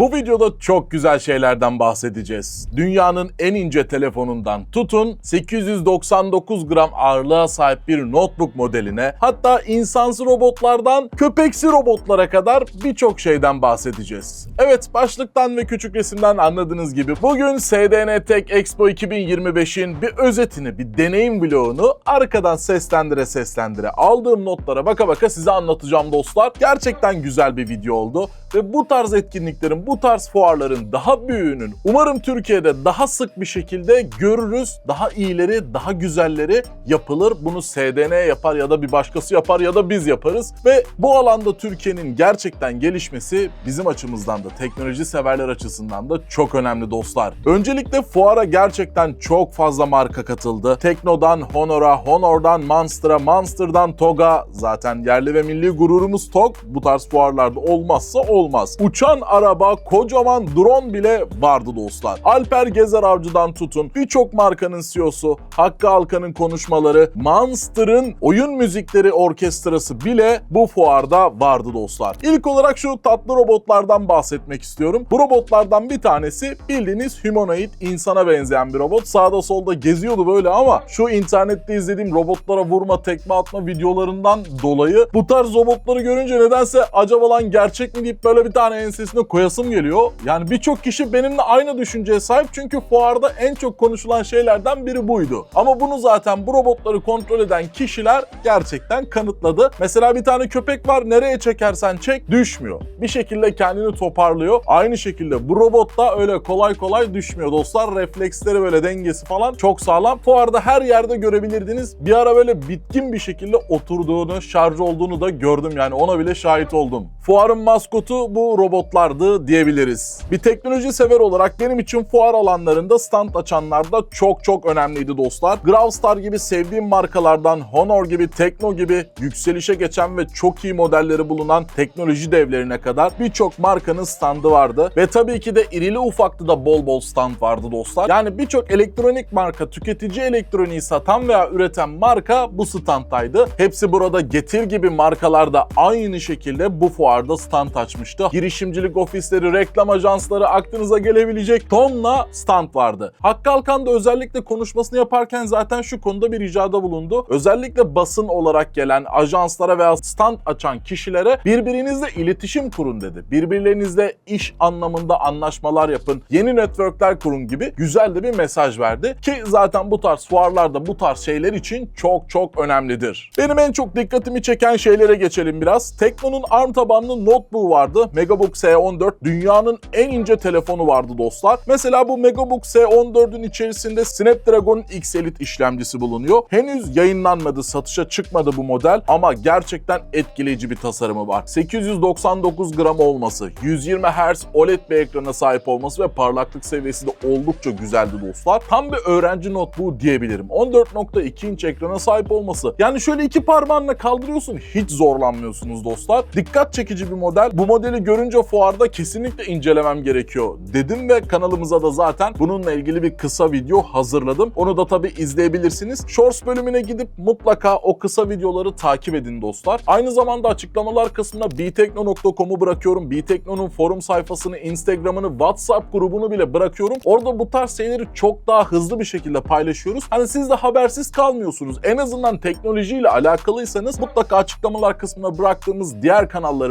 Bu videoda çok güzel şeylerden bahsedeceğiz. Dünyanın en ince telefonundan tutun 899 gram ağırlığa sahip bir notebook modeline hatta insansı robotlardan köpeksi robotlara kadar birçok şeyden bahsedeceğiz. Evet başlıktan ve küçük resimden anladığınız gibi bugün SDN Tech Expo 2025'in bir özetini, bir deneyim vlogunu arkadan seslendire seslendire aldığım notlara baka baka size anlatacağım dostlar. Gerçekten güzel bir video oldu ve bu tarz etkinliklerin, bu tarz fuarların daha büyüğünün umarım Türkiye'de daha sık bir şekilde görürüz. Daha iyileri, daha güzelleri yapılır. Bunu SDN yapar ya da bir başkası yapar ya da biz yaparız ve bu alanda Türkiye'nin gerçekten gelişmesi bizim açımızdan da teknoloji severler açısından da çok önemli dostlar. Öncelikle fuara gerçekten çok fazla marka katıldı. Tekno'dan Honor'a, Honor'dan Monster'a, Monster'dan TOG'a zaten yerli ve milli gururumuz TOG. Bu tarz fuarlarda olmazsa olmaz. Uçan araba, kocaman drone bile vardı dostlar. Alper Gezer Avcı'dan tutun birçok markanın CEO'su, Hakkı Alkan'ın konuşmaları, Monster'ın oyun müzikleri orkestrası bile bu fuarda vardı dostlar. İlk olarak şu tatlı robotlardan bahsetmek istiyorum. Bu robotlardan bir tanesi bildiğiniz humanoid, insana benzeyen bir robot. Sağda solda geziyordu böyle ama şu internette izlediğim robotlara vurma, tekme atma videolarından dolayı bu tarz robotları görünce nedense acaba lan gerçek mi deyip böyle bir tane ensesine koyasım geliyor. Yani birçok kişi benimle aynı düşünceye sahip çünkü fuarda en çok konuşulan şeylerden biri buydu. Ama bunu zaten bu robotları kontrol eden kişiler gerçekten kanıtladı. Mesela bir tane köpek var nereye çekersen çek düşmüyor. Bir şekilde kendini toparlıyor. Aynı şekilde bu robot da öyle kolay kolay düşmüyor dostlar. Refleksleri böyle dengesi falan çok sağlam. Fuarda her yerde görebilirdiniz. Bir ara böyle bitkin bir şekilde oturduğunu, şarj olduğunu da gördüm yani ona bile şahit oldum. Fuarın maskotu bu robotlardı diyebiliriz. Bir teknoloji sever olarak benim için fuar alanlarında stand açanlar da çok çok önemliydi dostlar. Gravstar gibi sevdiğim markalardan Honor gibi, Tekno gibi yükselişe geçen ve çok iyi modelleri bulunan teknoloji devlerine kadar birçok markanın standı vardı. Ve tabii ki de irili ufaklı da bol bol stand vardı dostlar. Yani birçok elektronik marka, tüketici elektroniği satan veya üreten marka bu standtaydı. Hepsi burada Getir gibi markalar da aynı şekilde bu fuarda stand açmıştı. Girişimcilik ofisleri, reklam ajansları aklınıza gelebilecek tonla stand vardı. Hakkı Alkan da özellikle konuşmasını yaparken zaten şu konuda bir ricada bulundu. Özellikle basın olarak gelen ajanslara veya stand açan kişilere birbirinizle iletişim kurun dedi. Birbirlerinizle iş anlamında anlaşmalar yapın, yeni networkler kurun gibi güzel de bir mesaj verdi. Ki zaten bu tarz fuarlarda bu tarz şeyler için çok çok önemlidir. Benim en çok dikkatimi çeken şeylere geçelim biraz. Tekno'nun ARM tabanlı notebook vardı. Megabook S14 dünyanın en ince telefonu vardı dostlar. Mesela bu Megabook S14'ün içerisinde Snapdragon X Elite işlemcisi bulunuyor. Henüz yayınlanmadı, satışa çıkmadı bu model ama gerçekten etkileyici bir tasarımı var. 899 gram olması, 120 Hz OLED bir ekrana sahip olması ve parlaklık seviyesi de oldukça güzeldi dostlar. Tam bir öğrenci notebook diyebilirim. 14.2 inç ekrana sahip olması. Yani şöyle iki parmağınla kaldırıyorsun hiç zorlanmıyorsunuz dostlar. Dikkat çekici bir model. Bu modeli görünce fuarda kesinlikle incelemem gerekiyor dedim ve kanalımıza da zaten bununla ilgili bir kısa video hazırladım. Onu da tabii izleyebilirsiniz. Shorts bölümüne gidip mutlaka o kısa videoları takip edin dostlar. Aynı zamanda açıklamalar kısmına btekno.com'u bırakıyorum. Btekno'nun forum sayfasını, Instagram'ını, WhatsApp grubunu bile bırakıyorum. Orada bu tarz şeyleri çok daha hızlı bir şekilde paylaşıyoruz. Hani siz de habersiz kalmıyorsunuz. En azından teknolojiyle alakalıysanız mutlaka açıklamalar kısmına bıraktığımız diğer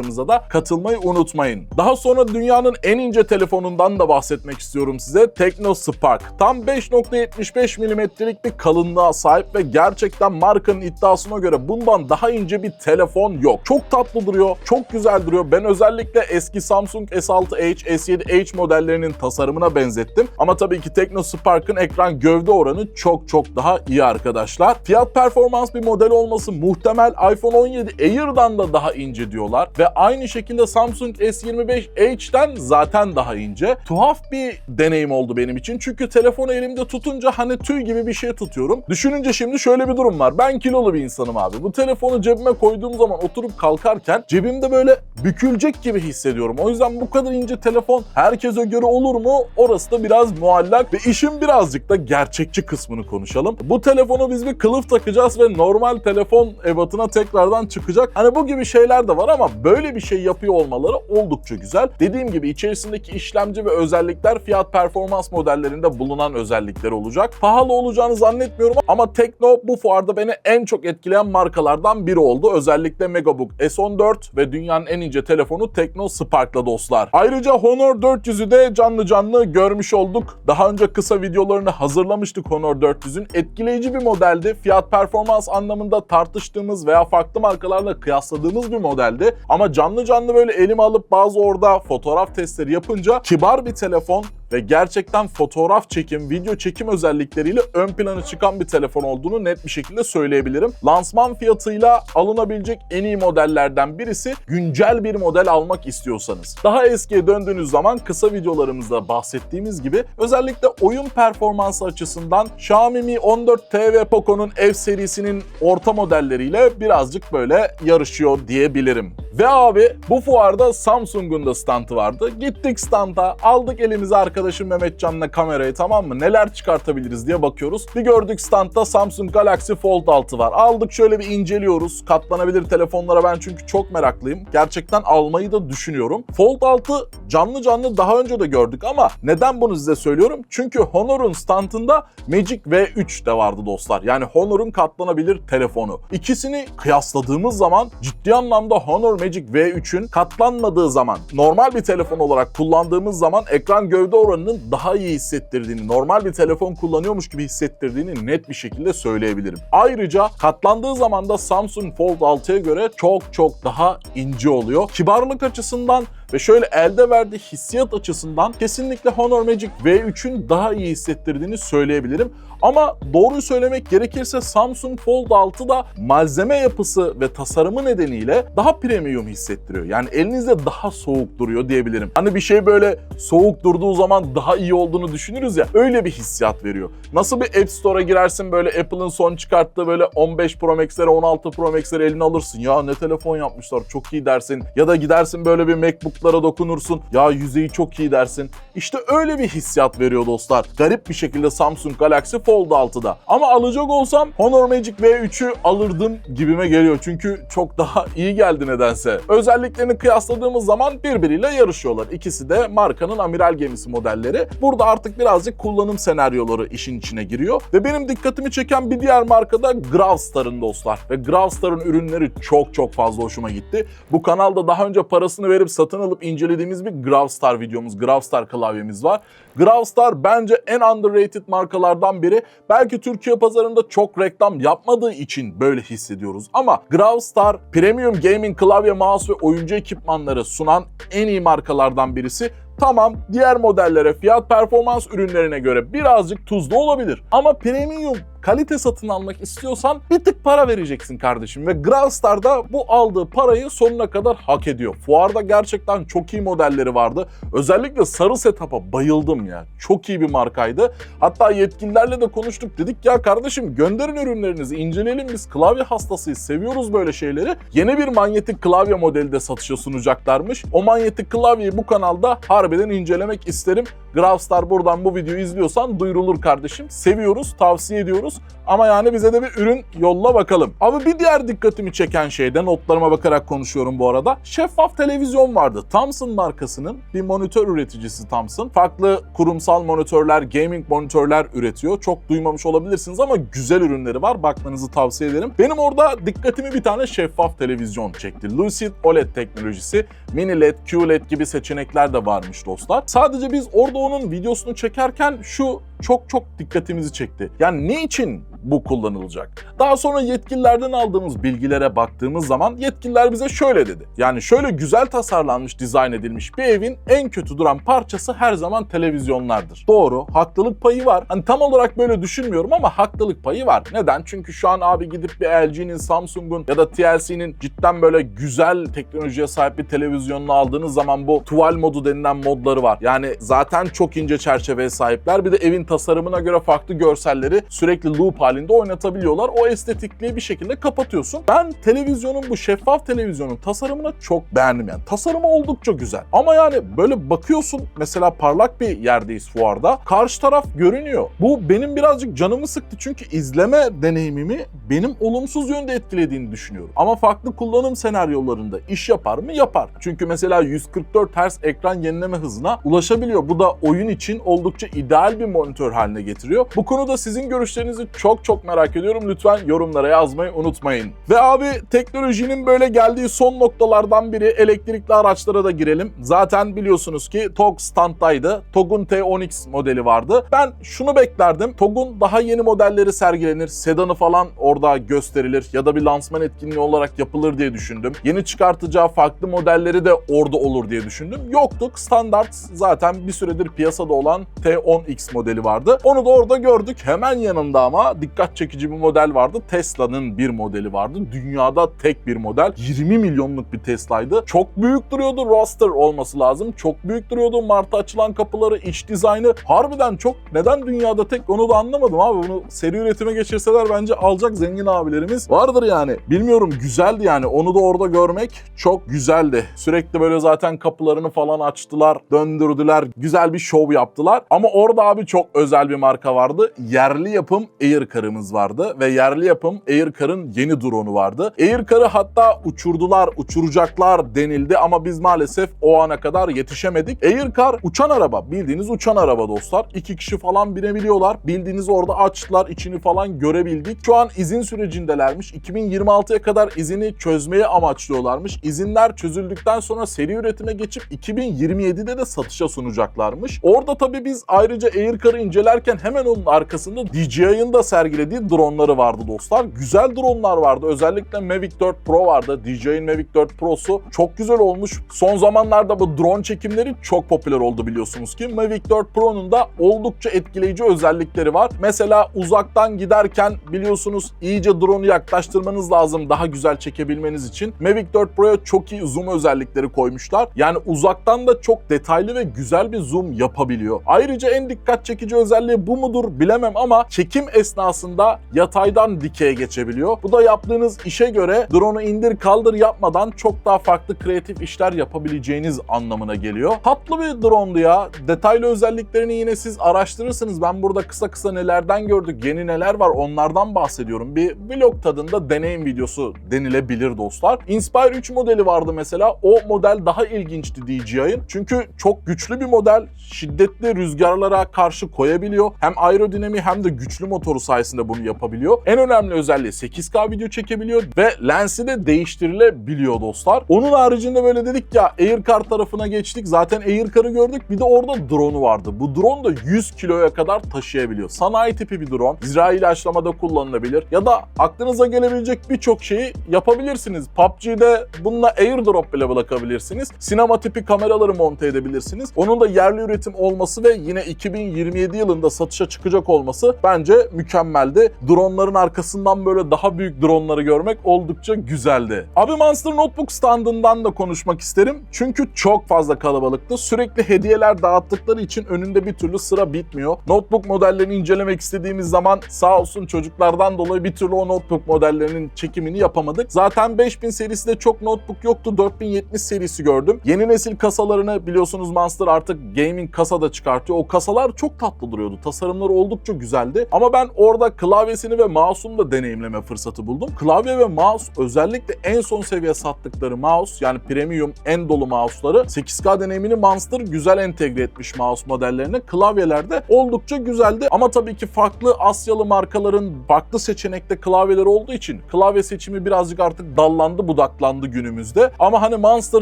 kanallarımıza da katılmayı unutmayın. Daha sonra dünyanın en ince telefonundan da bahsetmek istiyorum size. Tekno Spark. Tam 5.75 milimetrelik bir kalınlığa sahip ve gerçekten markanın iddiasına göre bundan daha ince bir telefon yok. Çok tatlı duruyor, çok güzel duruyor. Ben özellikle eski Samsung S6H, S7H modellerinin tasarımına benzettim. Ama tabii ki Tekno Spark'ın ekran gövde oranı çok çok daha iyi arkadaşlar. Fiyat performans bir model olması muhtemel iPhone 17 Air'dan da daha ince diyorlar. Ve aynı şekilde Samsung S25H'den zaten daha ince. Tuhaf bir deneyim oldu benim için. Çünkü telefonu elimde tutunca hani tüy gibi bir şey tutuyorum. Düşününce şimdi şöyle bir durum var. Ben kilolu bir insanım abi. Bu telefonu cebime koyduğum zaman oturup kalkarken cebimde böyle bükülecek gibi hissediyorum. O yüzden bu kadar ince telefon herkese göre olur mu? Orası da biraz muallak ve işin birazcık da gerçekçi kısmını konuşalım. Bu telefonu biz bir kılıf takacağız ve normal telefon ebatına tekrardan çıkacak. Hani bu gibi şeyler de var ama böyle böyle bir şey yapıyor olmaları oldukça güzel. Dediğim gibi içerisindeki işlemci ve özellikler fiyat performans modellerinde bulunan özellikler olacak. Pahalı olacağını zannetmiyorum ama Tekno bu fuarda beni en çok etkileyen markalardan biri oldu. Özellikle Megabook S14 ve dünyanın en ince telefonu Tekno Spark'la dostlar. Ayrıca Honor 400'ü de canlı canlı görmüş olduk. Daha önce kısa videolarını hazırlamıştık Honor 400'ün. Etkileyici bir modeldi. Fiyat performans anlamında tartıştığımız veya farklı markalarla kıyasladığımız bir modeldi. Ama canlı canlı böyle elime alıp bazı orada fotoğraf testleri yapınca kibar bir telefon ve gerçekten fotoğraf çekim, video çekim özellikleriyle ön plana çıkan bir telefon olduğunu net bir şekilde söyleyebilirim. Lansman fiyatıyla alınabilecek en iyi modellerden birisi güncel bir model almak istiyorsanız. Daha eskiye döndüğünüz zaman kısa videolarımızda bahsettiğimiz gibi özellikle oyun performansı açısından Xiaomi Mi 14T ve Poco'nun F serisinin orta modelleriyle birazcık böyle yarışıyor diyebilirim. Ve abi bu fuarda Samsung'un da standı vardı. Gittik standa aldık elimize arkadaşım Mehmetcan'la kamerayı tamam mı? Neler çıkartabiliriz diye bakıyoruz. Bir gördük standta Samsung Galaxy Fold 6 var. Aldık şöyle bir inceliyoruz. Katlanabilir telefonlara ben çünkü çok meraklıyım. Gerçekten almayı da düşünüyorum. Fold 6 canlı canlı daha önce de gördük ama neden bunu size söylüyorum? Çünkü Honor'un standında Magic V3 de vardı dostlar. Yani Honor'un katlanabilir telefonu. İkisini kıyasladığımız zaman ciddi anlamda Honor Magic V3'ün katlanmadığı zaman normal bir telefon olarak kullandığımız zaman ekran gövde oranının daha iyi hissettirdiğini, normal bir telefon kullanıyormuş gibi hissettirdiğini net bir şekilde söyleyebilirim. Ayrıca katlandığı zaman da Samsung Fold 6'ya göre çok çok daha ince oluyor. Kibarlık açısından ve şöyle elde verdiği hissiyat açısından kesinlikle Honor Magic V3'ün daha iyi hissettirdiğini söyleyebilirim. Ama doğruyu söylemek gerekirse Samsung Fold 6 da malzeme yapısı ve tasarımı nedeniyle daha premium hissettiriyor. Yani elinizde daha soğuk duruyor diyebilirim. Hani bir şey böyle soğuk durduğu zaman daha iyi olduğunu düşünürüz ya öyle bir hissiyat veriyor. Nasıl bir App Store'a girersin böyle Apple'ın son çıkarttığı böyle 15 Pro Max'lere 16 Pro Max'lere eline alırsın. Ya ne telefon yapmışlar çok iyi dersin. Ya da gidersin böyle bir MacBook'lara dokunursun. Ya yüzeyi çok iyi dersin. İşte öyle bir hissiyat veriyor dostlar. Garip bir şekilde Samsung Galaxy Fold 6'da. Ama alacak olsam Honor Magic V3'ü alırdım gibime geliyor. Çünkü çok daha iyi geldi nedense. Özelliklerini kıyasladığımız zaman birbiriyle yarışıyorlar. İkisi de markanın amiral gemisi modelleri. Burada artık birazcık kullanım senaryoları işin içine giriyor. Ve benim dikkatimi çeken bir diğer marka da Gravstar'ın dostlar. Ve Gravstar'ın ürünleri çok çok fazla hoşuma gitti. Bu kanalda daha önce parasını verip satın alıp incelediğimiz bir Gravstar videomuz, Gravstar klavyemiz var. Gravstar bence en underrated markalardan biri. Belki Türkiye pazarında çok reklam yapmadığı için böyle hissediyoruz. Ama Gravstar premium gaming klavye, mouse ve oyuncu ekipmanları sunan en iyi markalardan birisi. Tamam diğer modellere fiyat performans ürünlerine göre birazcık tuzlu olabilir. Ama premium kalite satın almak istiyorsan bir tık para vereceksin kardeşim. Ve Gravstar da bu aldığı parayı sonuna kadar hak ediyor. Fuarda gerçekten çok iyi modelleri vardı. Özellikle sarı setup'a bayıldım ya. Çok iyi bir markaydı. Hatta yetkililerle de konuştuk. Dedik ya kardeşim gönderin ürünlerinizi inceleyelim biz klavye hastasıyız. Seviyoruz böyle şeyleri. Yeni bir manyetik klavye modeli de satışa sunacaklarmış. O manyetik klavyeyi bu kanalda harbiden incelemek isterim. Gravstar buradan bu videoyu izliyorsan duyurulur kardeşim. Seviyoruz, tavsiye ediyoruz. Ama yani bize de bir ürün yolla bakalım. Abi bir diğer dikkatimi çeken şey de notlarıma bakarak konuşuyorum bu arada. Şeffaf televizyon vardı. Thomson markasının bir monitör üreticisi Thomson. Farklı kurumsal monitörler, gaming monitörler üretiyor. Çok duymamış olabilirsiniz ama güzel ürünleri var. Bakmanızı tavsiye ederim. Benim orada dikkatimi bir tane şeffaf televizyon çekti. Lucid OLED teknolojisi, mini LED, QLED gibi seçenekler de varmış dostlar. Sadece biz orada onun videosunu çekerken şu çok çok dikkatimizi çekti. Yani ne için bu kullanılacak? Daha sonra yetkililerden aldığımız bilgilere baktığımız zaman yetkililer bize şöyle dedi. Yani şöyle güzel tasarlanmış, dizayn edilmiş bir evin en kötü duran parçası her zaman televizyonlardır. Doğru, haklılık payı var. Hani tam olarak böyle düşünmüyorum ama haklılık payı var. Neden? Çünkü şu an abi gidip bir LG'nin, Samsung'un ya da TLC'nin cidden böyle güzel teknolojiye sahip bir televizyonunu aldığınız zaman bu tuval modu denilen modları var. Yani zaten çok ince çerçeveye sahipler. Bir de evin tasarımına göre farklı görselleri sürekli loop halinde oynatabiliyorlar. O estetikliği bir şekilde kapatıyorsun. Ben televizyonun bu şeffaf televizyonun tasarımını çok beğendim yani. Tasarımı oldukça güzel. Ama yani böyle bakıyorsun mesela parlak bir yerdeyiz fuarda. Karşı taraf görünüyor. Bu benim birazcık canımı sıktı çünkü izleme deneyimimi benim olumsuz yönde etkilediğini düşünüyorum. Ama farklı kullanım senaryolarında iş yapar mı? Yapar. Çünkü mesela 144 Hz ekran yenileme hızına ulaşabiliyor. Bu da oyun için oldukça ideal bir monitör haline getiriyor. Bu konuda sizin görüşlerinizi çok çok merak ediyorum. Lütfen yorumlara yazmayı unutmayın. Ve abi teknolojinin böyle geldiği son noktalardan biri elektrikli araçlara da girelim. Zaten biliyorsunuz ki TOG standdaydı. TOG'un T10X modeli vardı. Ben şunu beklerdim. TOG'un daha yeni modelleri sergilenir. Sedanı falan orada gösterilir ya da bir lansman etkinliği olarak yapılır diye düşündüm. Yeni çıkartacağı farklı modelleri de orada olur diye düşündüm. Yoktu. Standart zaten bir süredir piyasada olan T10X modeli vardı. Onu da orada gördük. Hemen yanında ama dikkat çekici bir model vardı. Tesla'nın bir modeli vardı. Dünyada tek bir model. 20 milyonluk bir Tesla'ydı. Çok büyük duruyordu. Roadster olması lazım. Çok büyük duruyordu. Mart'a açılan kapıları, iç dizaynı. Harbiden çok. Neden dünyada tek onu da anlamadım abi. Bunu seri üretime geçirseler bence alacak zengin abilerimiz vardır yani. Bilmiyorum güzeldi yani. Onu da orada görmek çok güzeldi. Sürekli böyle zaten kapılarını falan açtılar, döndürdüler. Güzel bir şov yaptılar. Ama orada abi çok özel bir marka vardı. Yerli yapım Aircar'ımız vardı ve yerli yapım Aircar'ın yeni drone'u vardı. Aircar'ı hatta uçurdular, uçuracaklar denildi ama biz maalesef o ana kadar yetişemedik. Aircar uçan araba. Bildiğiniz uçan araba dostlar. İki kişi falan binebiliyorlar. Bildiğiniz orada açtılar, içini falan görebildik. Şu an izin sürecindelermiş. 2026'ya kadar izini çözmeye amaçlıyorlarmış. İzinler çözüldükten sonra seri üretime geçip 2027'de de satışa sunacaklarmış. Orada tabii biz ayrıca Aircar'ı incelerken hemen onun arkasında DJI'ın da sergilediği dronları vardı dostlar. Güzel dronlar vardı. Özellikle Mavic 4 Pro vardı. DJI'nin Mavic 4 Pro'su çok güzel olmuş. Son zamanlarda bu drone çekimleri çok popüler oldu biliyorsunuz ki. Mavic 4 Pro'nun da oldukça etkileyici özellikleri var. Mesela uzaktan giderken biliyorsunuz iyice drone'u yaklaştırmanız lazım daha güzel çekebilmeniz için. Mavic 4 Pro'ya çok iyi zoom özellikleri koymuşlar. Yani uzaktan da çok detaylı ve güzel bir zoom yapabiliyor. Ayrıca en dikkat çekici özelliği bu mudur bilemem ama çekim esnasında yataydan dikeye geçebiliyor. Bu da yaptığınız işe göre drone'u indir kaldır yapmadan çok daha farklı kreatif işler yapabileceğiniz anlamına geliyor. Tatlı bir drone'du ya. Detaylı özelliklerini yine siz araştırırsınız. Ben burada kısa kısa nelerden gördük, yeni neler var onlardan bahsediyorum. Bir vlog tadında deneyim videosu denilebilir dostlar. Inspire 3 modeli vardı mesela. O model daha ilginçti DJI'ın. Çünkü çok güçlü bir model. Şiddetli rüzgarlara karşı koyabiliyor. Hem aerodinamiği hem de güçlü motoru sayesinde bunu yapabiliyor. En önemli özelliği 8K video çekebiliyor ve lensi de değiştirilebiliyor dostlar. Onun haricinde böyle dedik ya Aircar tarafına geçtik. Zaten Aircar'ı gördük. Bir de orada drone'u vardı. Bu drone da 100 kiloya kadar taşıyabiliyor. Sanayi tipi bir drone. Zirai ilaçlamada kullanılabilir. Ya da aklınıza gelebilecek birçok şeyi yapabilirsiniz. PUBG'de bununla airdrop bile bırakabilirsiniz. Sinema tipi kameraları monte edebilirsiniz. Onun da yerli üretim olması ve yine 2027 yılında satışa çıkacak olması bence mükemmeldi. Dronların arkasından böyle daha büyük dronları görmek oldukça güzeldi. Abi Monster Notebook standından da konuşmak isterim. Çünkü çok fazla kalabalıktı. Sürekli hediyeler dağıttıkları için önünde bir türlü sıra bitmiyor. Notebook modellerini incelemek istediğimiz zaman sağ olsun çocuklardan dolayı bir türlü o notebook modellerinin çekimini yapamadık. Zaten 5000 serisi de çok notebook yoktu. 4070 serisi gördüm. Yeni nesil kasalarını biliyorsunuz Monster artık gaming kasa da çıkartıyor. O kasalar çok tatlı duruyordu. Tasarımları oldukça güzeldi. Ama ben orada klavyesini ve mouse'unu da deneyimleme fırsatı buldum. Klavye ve mouse özellikle en son seviye sattıkları mouse yani premium en dolu mouse'ları 8K deneyimini Monster güzel entegre etmiş mouse modellerine. Klavyelerde oldukça güzeldi ama tabii ki farklı Asyalı markaların farklı seçenekte klavyeleri olduğu için klavye seçimi birazcık artık dallandı budaklandı günümüzde. Ama hani Monster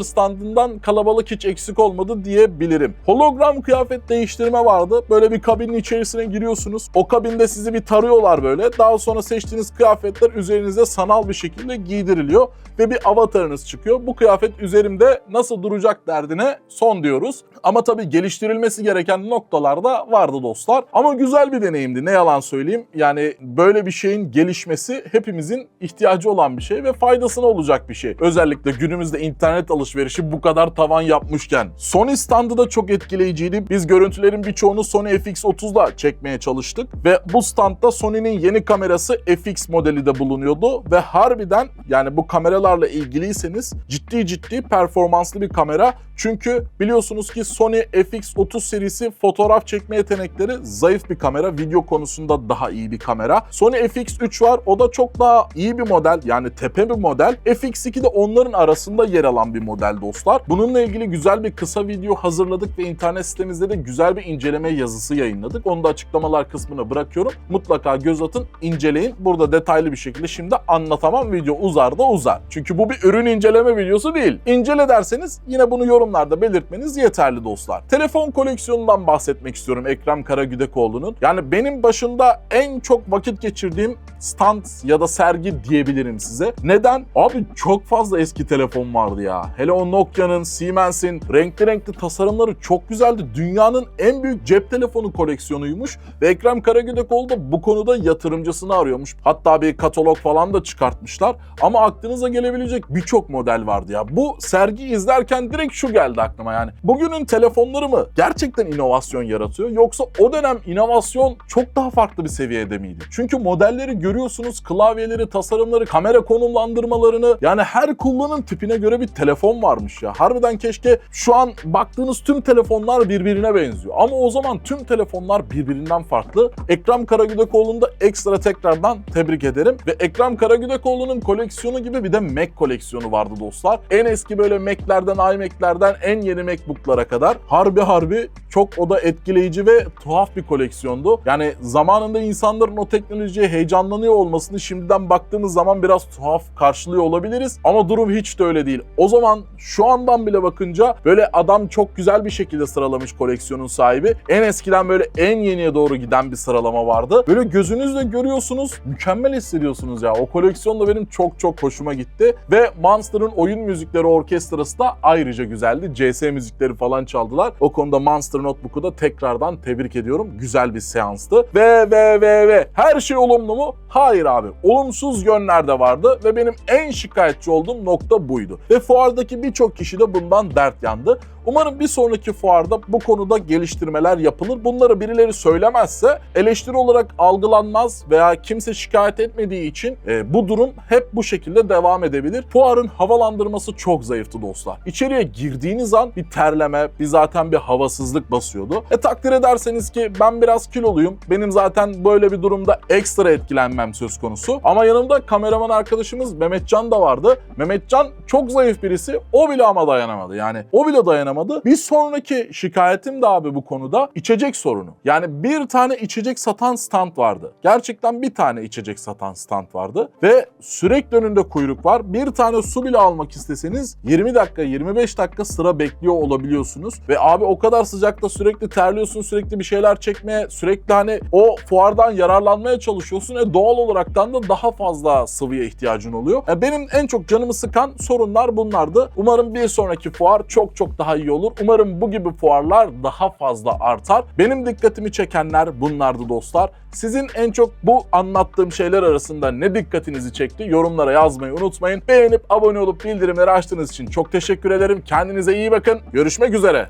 standından kalabalık hiç eksik olmadı diyebilirim. Hologram kıyafet değiştirme vardı. Böyle bir kabinin içerisine giriyorsunuz. O kabinde sizi bir tarıyorlar böyle. Daha sonra seçtiğiniz kıyafetler üzerinize sanal bir şekilde giydiriliyor ve bir avatarınız çıkıyor. Bu kıyafet üzerimde nasıl duracak derdine son diyoruz. Ama tabii geliştirilmesi gereken noktalar da vardı dostlar. Ama güzel bir deneyimdi ne yalan söyleyeyim. Yani böyle bir şeyin gelişmesi hepimizin ihtiyacı olan bir şey ve faydasına olacak bir şey. Özellikle günümüzde internet alışverişi bu kadar tavan yapmışken. Sony standı da çok etkileyiciydi. Biz görüntülerin birçoğunu Sony FX30'la çekmeye çalıştık ve bu standta Sony'nin yeni kamerası FX modeli de bulunuyordu ve harbiden yani bu kameralarla ilgiliyseniz ciddi ciddi performanslı bir kamera. Çünkü biliyorsunuz ki Sony FX30 serisi fotoğraf çekme yetenekleri zayıf bir kamera. Video konusunda daha iyi bir kamera. Sony FX3 var. O da çok daha iyi bir model. Yani tepe bir model. FX2 de onların arasında yer alan bir model dostlar. Bununla ilgili güzel bir kısa video hazırladık ve internet sitemizde de güzel bir inceleme yazısı yayınladık. Onu da açıklamalar kısmına bırakıyorum. Mutlaka göz atın, inceleyin. Burada detaylı bir şekilde şimdi anlatamam. Video uzar da uzar. Çünkü bu bir ürün inceleme videosu değil. İncele derseniz yine bunu yorumlarda belirtmeniz yeterli dostlar. Telefon koleksiyonundan bahsetmek istiyorum Ekrem Karagüdekoğlu'nun. Yani benim başında en çok vakit geçirdiğim stand ya da sergi diyebilirim size. Neden? Abi çok fazla eski telefon vardı ya. Hele o Nokia'nın, Siemens'in renkli renkli tasarımları çok güzeldi. Dünyanın en büyük cep telefonu koleksiyonuymuş ve Ekrem Karagüdekoğlu da bu konuda yatırımcısını arıyormuş. Hatta bir katalog falan da çıkartmışlar. Ama aklınıza gelebilecek birçok model vardı ya. Bu sergi izlerken direkt şu geldi aklıma yani. Bugünün telefonları mı gerçekten inovasyon yaratıyor yoksa o dönem inovasyon çok daha farklı bir seviyede miydi? Çünkü modelleri görüyorsunuz, klavyeleri, tasarımları, kamera konumlandırmalarını yani her kullanım tipine göre bir telefon varmış ya. Harbiden keşke şu an baktığınız tüm telefonlar birbirine benziyor. Ama o zaman tüm telefonlar birbirinden farklı. Ekrem Karagüdekoğlu'nu da ekstra tekrardan tebrik ederim. Ve Ekrem Karagüdekoğlu'nun koleksiyonu gibi bir de Mac koleksiyonu vardı dostlar. En eski böyle Mac'lerden, iMac'lerden en yeni MacBook'lara kadar harbi harbi çok o da etkileyici ve tuhaf bir koleksiyondu. Yani zamanında insanların o teknolojiye heyecanlanıyor olmasını şimdiden baktığımız zaman biraz tuhaf karşılıyor olabiliriz. Ama durum hiç de öyle değil. O zaman şu andan bile bakınca böyle adam çok güzel bir şekilde sıralamış koleksiyonun sahibi. En eskiden böyle en yeniye doğru giden bir sıralama vardı. Böyle gözünüzle görüyorsunuz, mükemmel hissediyorsunuz ya. O koleksiyon da benim çok çok hoşuma gitti. Ve Monster'ın oyun müzikleri orkestrası da ayrıca güzeldi. CS müzikleri falan çaldılar. O konuda Monster Notebook'u da tekrardan tebrik ediyorum. Güzel bir seanstı. Ve ve ve ve her şey olumlu mu? Hayır abi. Olumsuz yönler de vardı ve benim en şikayetçi olduğum nokta buydu. Ve fuardaki birçok kişi de bundan dert yandı. Umarım bir sonraki fuarda bu konuda geliştirmeler yapılır. Bunları birileri söylemezse eleştiri olarak algılanmaz veya kimse şikayet etmediği için e, bu durum hep bu şekilde devam edebilir. Fuarın havalandırması çok zayıftı dostlar. İçeriye girdiğiniz an bir terleme, bir zaten bir havasızlık basıyordu. E takdir ederseniz ki ben biraz kiloluyum. Benim zaten böyle bir durumda ekstra etkilenmem söz konusu. Ama yanımda kameraman arkadaşımız Mehmetcan da vardı. Mehmetcan çok zayıf birisi. O bile ama dayanamadı. Yani o bile dayanamadı. Bir sonraki şikayetim de abi bu konuda içecek sorunu. Yani bir tane içecek satan stand vardı. Gerçekten bir tane içecek satan stand vardı. Ve sürekli önünde kuyruk var. Bir tane su bile almak isteseniz 20 dakika 25 dakika sıra bekliyor olabiliyorsunuz. Ve abi o kadar sıcakta sürekli terliyorsun, sürekli bir şeyler çekmeye, sürekli hani o fuardan yararlanmaya çalışıyorsun. E doğal olaraktan da daha fazla sıvıya ihtiyacın oluyor. E benim en çok canımı sıkan sorunlar bunlardı. Umarım bir sonraki fuar çok çok daha iyi olur. Umarım bu gibi fuarlar daha fazla artar. Benim dikkatimi çekenler bunlardı dostlar. Sizin en çok bu anlattığım şeyler arasında ne dikkatinizi çekti? Yorumlara yazmayı unutmayın. Beğenip abone olup bildirimleri açtığınız için çok teşekkür ederim. Kendinize iyi bakın. Görüşmek üzere.